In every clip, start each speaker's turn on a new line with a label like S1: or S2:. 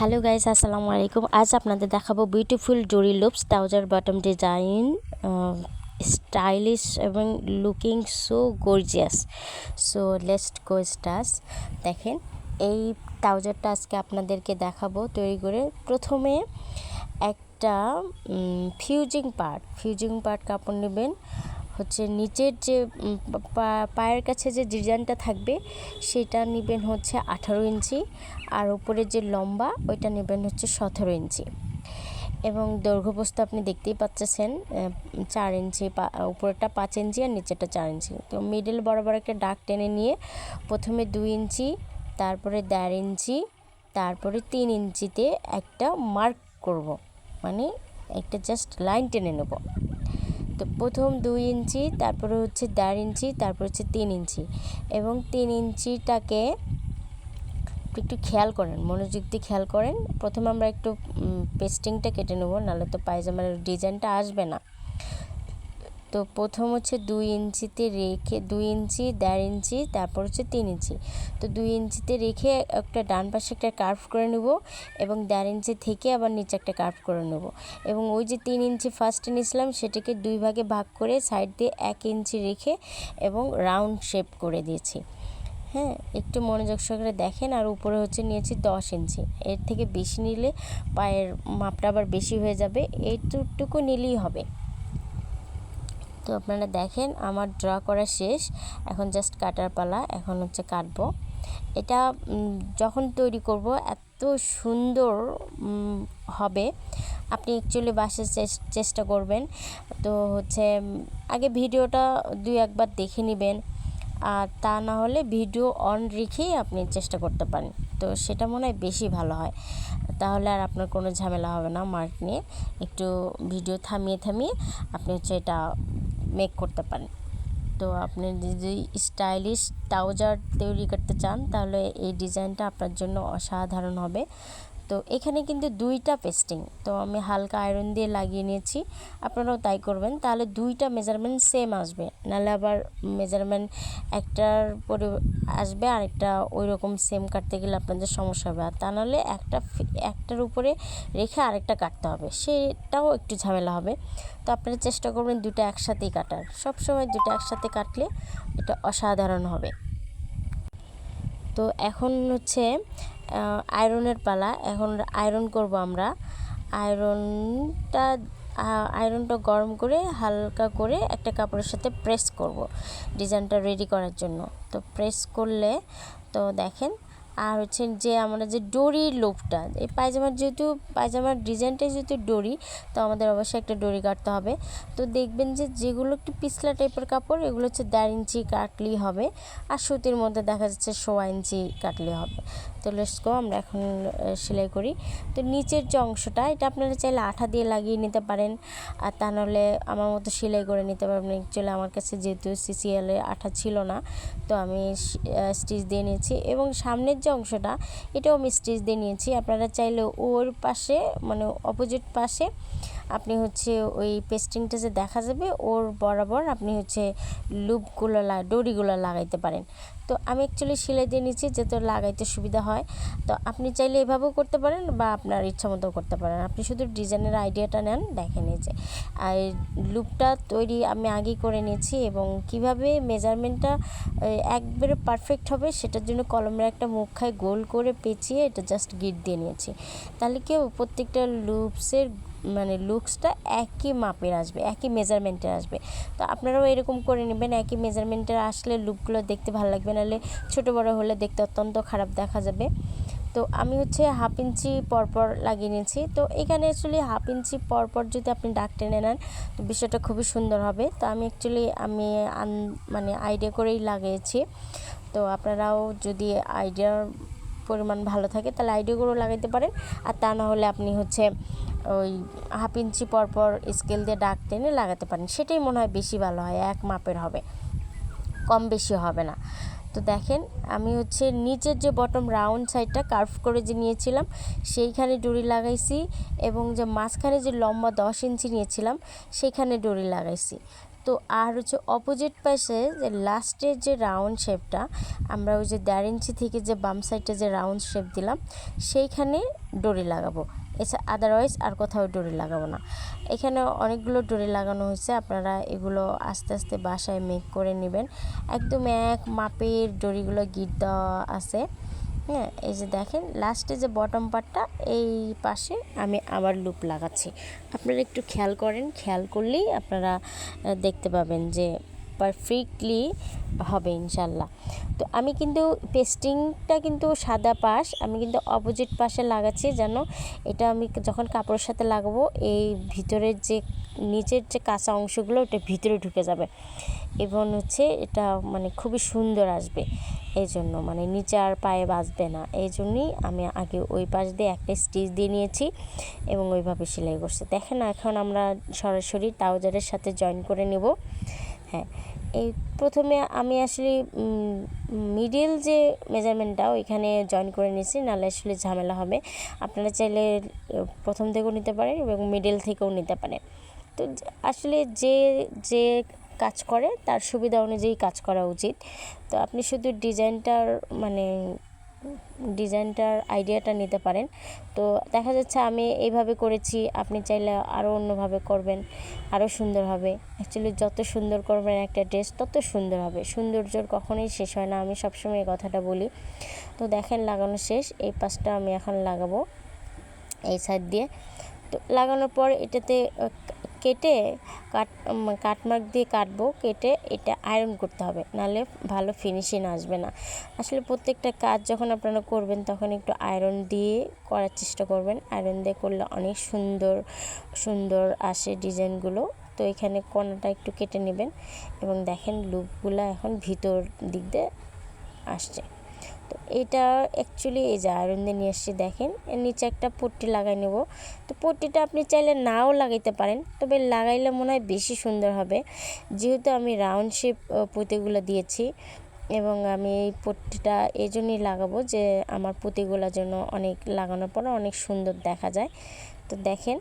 S1: Hello guys, আসসালামু আলাইকুম। আজ আপনাদের দেখাবো বিউটিফুল ডোরি loops trouser bottom design stylish এবং লুকিং সো গর্জিয়াস সো লেস্ট গো স্টাস দেখেন, এই ট্রাউজারটা আজকে আপনাদেরকে দেখাবো তৈরি করে। প্রথমে একটা ফিউজিং পার্ট ফিউজিং পার্ট কাপড় নেবেন। হচ্ছে নিচের যে পায়ের কাছে যে ডিজাইনটা থাকবে, সেটা নেবেন হচ্ছে আঠারো ইঞ্চি আর উপরে যে লম্বা, ওইটা নেবেন হচ্ছে সতেরো ইঞ্চি। এবং দৈর্ঘ্যপ্রস্থ আপনি দেখতেই পাচ্ছেন চার ইঞ্চি উপরেরটা পাঁচ ইঞ্চি আর নিচেরটা চার ইঞ্চি। তো মিডল বরাবর একটা ডাক টেনে নিয়ে প্রথমে দুই ইঞ্চি, তারপরে দেড় ইঞ্চি, তারপরে তিন ইঞ্চিতে একটা মার্ক করব। মানে একটা জাস্ট লাইন টেনে নেব। তো প্রথম দুই ইঞ্চি, তারপরে হচ্ছে দেড় ইঞ্চি, তারপর হচ্ছে তিন ইঞ্চি। এবং তিন ইঞ্চিটাকে একটু খেয়াল করেন, মনোযোগ দিয়ে খেয়াল করেন। প্রথমে আমরা একটু পেস্টিংটা কেটে নেব, নাহলে তো পায়জামার ডিজাইনটা আসবে না। তো প্রথম হচ্ছে দুই ইঞ্চিতে রেখে, দুই ইঞ্চি, দেড় ইঞ্চি, তারপর হচ্ছে তিন ইঞ্চি। তো দুই ইঞ্চিতে রেখে একটা ডান পাশে একটা কার্ভ করে নেব এবং দেড় ইঞ্চি থেকে আবার নিচে একটা কার্ভ করে নেব। এবং ওই যে তিন ইঞ্চি ফার্স্টে নিয়েছিলাম, সেটাকে দুই ভাগে ভাগ করে সাইড দিয়ে এক ইঞ্চি রেখে এবং রাউন্ড শেপ করে দিয়েছি। হ্যাঁ একটু মনোযোগ সহকারে দেখেন, আর উপরে হচ্ছে নিয়েছি দশ ইঞ্চি। এর থেকে বেশি নিলে পায়ের মাপটা আবার বেশি হয়ে যাবে এইটুকু নিলেই হবে। তো আপনারা দেখেন, আমার ড্র করা শেষ। এখন জাস্ট কাটার পালা, এখন হচ্ছে কাটবো। এটা যখন তৈরি করব, এত সুন্দর হবে। আপনি অ্যাকচুয়ালি চেস- চেষ্টা করবেন। তো হচ্ছে, আগে ভিডিওটা দুই একবার দেখে নেবেন। আর তা না হলে ভিডিও অন রেখেই আপনি চেষ্টা করতে পারেন। তো সেটা মনে হয় বেশি ভালো হয়। তাহলে আর আপনার কোনো ঝামেলা হবে না মার্ক নিয়ে। একটু ভিডিও থামিয়ে থামিয়ে আপনি হচ্ছে এটা মেক করতে পারেন। তো আপনি যদি স্টাইলিশ ট্রাউজার তৈরি করতে চান, তাহলে এই ডিজাইনটা আপনার জন্য অসাধারণ হবে। তো এখানে কিন্তু দুইটা পেস্টিং। তো আমি হালকা আয়রন দিয়ে লাগিয়ে নিয়েছি। আপনারাও তাই করবেন। তাহলে দুইটা মেজারমেন্ট সেম আসবে। নাহলে আবার মেজারমেন্ট একটার পরে আসবে, আরেকটা ওই রকম সেম কাটতে গেলে আপনাদের সমস্যা হবে। আর তা নাহলে একটা একটার উপরে রেখে আরেকটা কাটতে হবে। সেটাও একটু ঝামেলা হবে। তো আপনারা চেষ্টা করবেন দুটো একসাথেই কাটার। সবসময় দুটো একসাথে কাটলে এটা অসাধারণ হবে। তো এখন হচ্ছে আয়রনের পালা। এখন আয়রন করব আমরা। আয়রনটা আয়রনটা গরম করে হালকা করে একটা কাপড়ের সাথে প্রেস করব। ডিজাইনটা রেডি করার জন্য। তো প্রেস করলে, তো দেখেন আর হচ্ছে যে আমরা যে ডরির লোকটা এই পায়জামার যেহেতু, পায়জামার ডিজাইনটাই যেহেতু ডরি, তো আমাদের অবশ্যই একটা ডরি কাটতে হবে। তো দেখবেন যে যেগুলো একটু পিছলা টাইপের কাপড়, এগুলো হচ্ছে দেড় ইঞ্চি কাটলেই হবে, আর সুতির মধ্যে দেখা যাচ্ছে সোয়া ইঞ্চি কাটলে হবে। তো লেটস গো আমরা এখন সেলাই করি। তো নিচের যে অংশটা, এটা আপনারা চাইলে আঠা দিয়ে লাগিয়ে নিতে পারেন, আর তা নাহলে আমার মতো সেলাই করে নিতে পারবেন। অ্যাকচুয়ালি আমার কাছে যেহেতু সিসিএলে আঠা ছিল না, তো আমি স্টিচ দিয়ে নিয়েছি। এবং সামনের যে অংশটা এটাও আমি স্টিচ দিয়ে নিয়েছি। আপনারা চাইলে ওর পাশে মানে অপোজিট পাশে আপনি হচ্ছে ওই পেস্টিংটা যে দেখা যাবে, ওর বরাবর আপনি হচ্ছে লুপগুলো ডরিগুলো লাগাইতে পারেন। তো আমি অ্যাকচুয়ালি সেলাই দিয়ে নিচ্ছি যাতে লাগাইতে সুবিধা হয়। তো আপনি চাইলে এভাবেও করতে পারেন বা আপনার ইচ্ছা মতো করতে পারেন। আপনি শুধু ডিজাইনের আইডিয়াটা নেন, দেখেন এই যে। আর লুপটা তৈরি আমি আগেই করে নিয়েছি এবং কীভাবে মেজারমেন্টটা একবারে পারফেক্ট হবে সেটার জন্য কলমের একটা মুখায় গোল করে পেঁচিয়ে এটা জাস্ট গিট দিয়ে নিয়েছি। তাহলে কেউ প্রত্যেকটা লুপসের মানে লুকসটা একই মাপের আসবে, একই মেজারমেন্টের আসবে। তো আপনারাও এরকম করে নেবেন, একই মেজারমেন্টের আসলে লুকগুলো দেখতে ভালো লাগবে, নাহলে ছোটো বড়ো হলে দেখতে অত্যন্ত খারাপ দেখা যাবে। তো আমি হচ্ছে হাফ ইঞ্চি পরপর লাগিয়ে নিয়েছি। তো এখানে অ্যাকচুয়ালি হাফ ইঞ্চি পরপর যদি আপনি ডাক টেনে নেন, তো বিষয়টা খুবই সুন্দর হবে। তো আমি অ্যাকচুয়ালি আমি মানে আইডিয়া করেই লাগিয়েছি। তো আপনারাও যদি আইডিয়ার পরিমাণ ভালো থাকে, তাহলে আইডিয়াগুলো লাগাইতে পারেন। আর তা না হলে আপনি হচ্ছে ওই হাফ ইঞ্চি পরপর স্কেল দিয়ে ডাক টেনে লাগাতে পারেন। সেটাই মনে হয় বেশি ভালো হয়, এক মাপের হবে। কম বেশি হবে না। তো দেখেন, আমি হচ্ছে নিচের যে বটম রাউন্ড সাইডটা কার্ভ করে যে নিয়েছিলাম, সেইখানে ডরি লাগাইছি এবং যে মাঝখানে যে লম্বা দশ ইঞ্চি নিয়েছিলাম, সেইখানে ডরি লাগাইছি। তো আর হচ্ছে অপোজিট পাশে যে লাস্টের যে রাউন্ড শেপটা আমরা ওই যে দেড় ইঞ্চি থেকে যে বাম সাইডে যে রাউন্ড শেপ দিলাম, সেইখানে ডরি লাগাবো। এছাড়া আদারওয়াইজ আর কোথাও ডরি লাগাবো না। এখানে অনেকগুলো ডরি লাগানো হয়েছে, আপনারা এগুলো আস্তে আস্তে বাসায় মেক করে নেবেন। একদম এক মাপের ডরিগুলো গিট দেওয়া আছে। হ্যাঁ এই যে দেখেন লাস্টে যে বটম পার্টটা এই পাশে আমি আবার লুপ লাগাচ্ছি। আপনারা একটু খেয়াল করেন, খেয়াল করলেই আপনারা দেখতে পাবেন যে পারফেক্টলি হবে ইনশাল্লাহ তো আমি কিন্তু পেস্টিংটা কিন্তু সাদা পাশ, আমি কিন্তু অপোজিট পাশে লাগাচ্ছি যেন এটা আমি যখন কাপড়ের সাথে লাগাবো, এই ভিতরের যে, নিচের যে কাঁচা অংশগুলো ওটা ভিতরে ঢুকে যাবে। এবং হচ্ছে এটা মানে খুবই সুন্দর আসবে, এই জন্য মানে নিচে আর পায়ে বাঁচবে না। এই জন্যই আমি আগে ওই পাশ দিয়ে একটা স্টিচ দিয়ে নিয়েছি এবং ওইভাবে সেলাই করছি। দেখেন এখন আমরা সরাসরি ট্রাউজারের সাথে জয়েন করে নেব। হ্যাঁ। এই প্রথমে আমি আসলে মিডিল যে মেজারমেন্টটা ওইখানে জয়েন করে নিয়েছি, নাহলে আসলে ঝামেলা হবে। আপনারা চাইলে প্রথম থেকেও নিতে পারেন এবং মিডিল থেকেও নিতে পারেন। তো আসলে যে যে কাজ করে, তার সুবিধা অনুযায়ী কাজ করা উচিত। তো আপনি শুধু ডিজাইনটার মানে ডিজাইনটার আইডিয়াটা নিতে পারেন। তো দেখা যাচ্ছে আমি এইভাবে করেছি, আপনি চাইলে আরও অন্যভাবে করবেন, আরও সুন্দর হবে। অ্যাকচুয়ালি যত সুন্দর করবেন একটা ড্রেস, তত সুন্দর হবে। সৌন্দর্যর কখনোই শেষ হয় না, আমি সবসময় এই কথাটা বলি। তো দেখেন লাগানো শেষ, এই পাশটা আমি এখন লাগাবো, এই সাইড দিয়ে। তো লাগানোর পর এটাতে কেটে কাট কাটমার্ক দিয়ে কাটবো, কেটে এটা আয়রন করতে হবে, নাহলে ভালো ফিনিশিং আসবে না। আসলে প্রত্যেকটা কাজ যখন আপনারা করবেন, তখন একটু আয়রন দিয়ে করার চেষ্টা করবেন। আয়রন দিয়ে করলে অনেক সুন্দর সুন্দর আসে ডিজাইনগুলো তো এখানে কোনাটা একটু কেটে নেবেন এবং দেখেন লুপগুলো এখন ভিতর দিক দিয়ে আসছে। এটা অ্যাকচুয়ালি এই যে আয়রন দিয়ে নিয়ে এসেছি, দেখেন। এর নিচে একটা পট্টি লাগাই নেব। তো পট্টিটা আপনি চাইলে নাও লাগাইতে পারেন, তবে লাগাইলে মনে হয় বেশি সুন্দর হবে। যেহেতু আমি রাউন্ড শেপ পুঁতিগুলো দিয়েছি এবং আমি এই পট্টিটা এই জন্যই লাগাবো যে আমার পুঁতিগুলোর জন্য অনেক লাগানোর পরে অনেক সুন্দর দেখা যায়। তো দেখেন,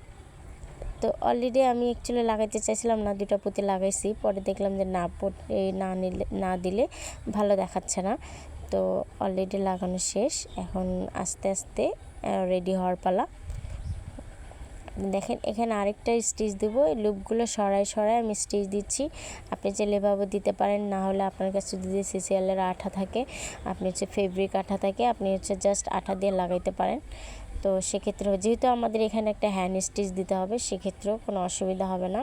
S1: তো অলরেডি আমি অ্যাকচুয়ালি লাগাইতে চাইছিলাম, না দুটা পুঁতি লাগাইছি। পরে দেখলাম যে না, পট- না নিলে, না দিলে ভালো দেখাচ্ছে না। তো অলরেডি লাগানো শেষ। এখন আস্তে আস্তে রেডি হওয়ার পালা। দেখেন, এখানে আরেকটা স্টিচ দেবো। এই লুপগুলো সরাই সরাই আমি স্টিচ দিচ্ছি। আপনি চাইলে এভাবে দিতে পারেন, না হলে আপনার কাছে যদি সিসিএলের আঠা থাকে, আপনি হচ্ছে ফেব্রিক আঠা থাকে, আপনি হচ্ছে জাস্ট আঠা দিয়ে লাগাইতে পারেন। তো সেক্ষেত্রে যেহেতু আমাদের এখানে একটা হ্যান্ড স্টিচ দিতে হবে, সেক্ষেত্রেও কোনো অসুবিধা হবে না।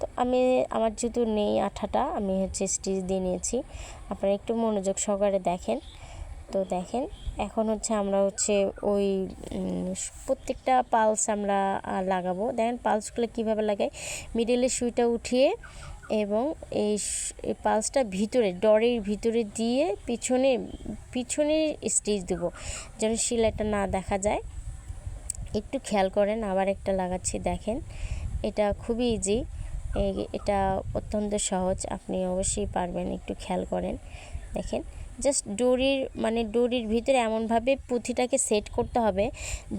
S1: তো আমি, আমার যেহেতু নেই আঠাটা, আমি হচ্ছে স্টিচ দিয়ে নিয়েছি। আপনারা একটু মনোযোগ সহকারে দেখেন। তো দেখেন, এখন হচ্ছে আমরা হচ্ছে ওই প্রত্যেকটা পালস আমরা লাগাবো। দেখেন পালসগুলো কীভাবে লাগাই। মিডিলে সুইটা উঠিয়ে এবং এই পালসটা ভিতরে, ডরের ভিতরে দিয়ে পিছনে পিছনে স্টিচ দেবো, যেন সেলাইটা না দেখা যায়। একটু খেয়াল করেন, আবার একটা লাগাচ্ছি, দেখেন। এটা খুবই ইজি এটা অত্যন্ত সহজ আপনি অবশ্যই পারবেন একটু খেয়াল করেন। দেখেন জাস্ট ডোরির মানে ডোরির ভিতরে এমনভাবে পুঁথিটাকে সেট করতে হবে,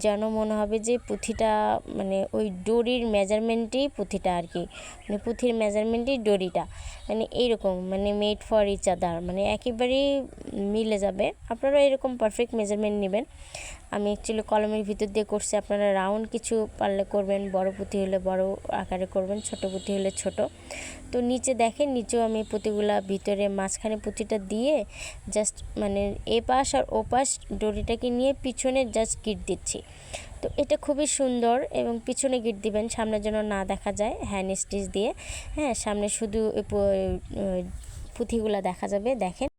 S1: যেন মনে হবে যে পুঁথিটা মানে ওই ডোরির মেজারমেন্টেই পুঁথিটা আর কি। মানে পুঁথির মেজারমেন্টেই ডোরিটা। মানে এইরকম মানে মেড ফর ইচ আদার মানে একেবারেই মিলে যাবে। আপনারা এরকম পারফেক্ট মেজারমেন্ট নেবেন। আমি অ্যাকচুয়ালি কলমের ভিতর দিয়ে করছি, আপনারা রাউন্ড কিছু পারলে করবেন, বড় পুঁথি হলে বড় আকারে করবেন, ছোট পুঁথি হলে ছোট। তো নিচে দেখেন, নিচেও আমি পুঁতিগুলা ভিতরে মাঝখানে পুঁতিটা দিয়ে জাস্ট মানে এ পাশ আর ও পাশ ডরিটাকে নিয়ে পিছনে জাস্ট গিট দিচ্ছি। তো এটা খুবই সুন্দর এবং পিছনে গিট দিবেন, সামনে যেন না দেখা যায়, হ্যান্ড স্টিচ দিয়ে। হ্যাঁ সামনে শুধু পুঁথিগুলো দেখা যাবে, দেখেন।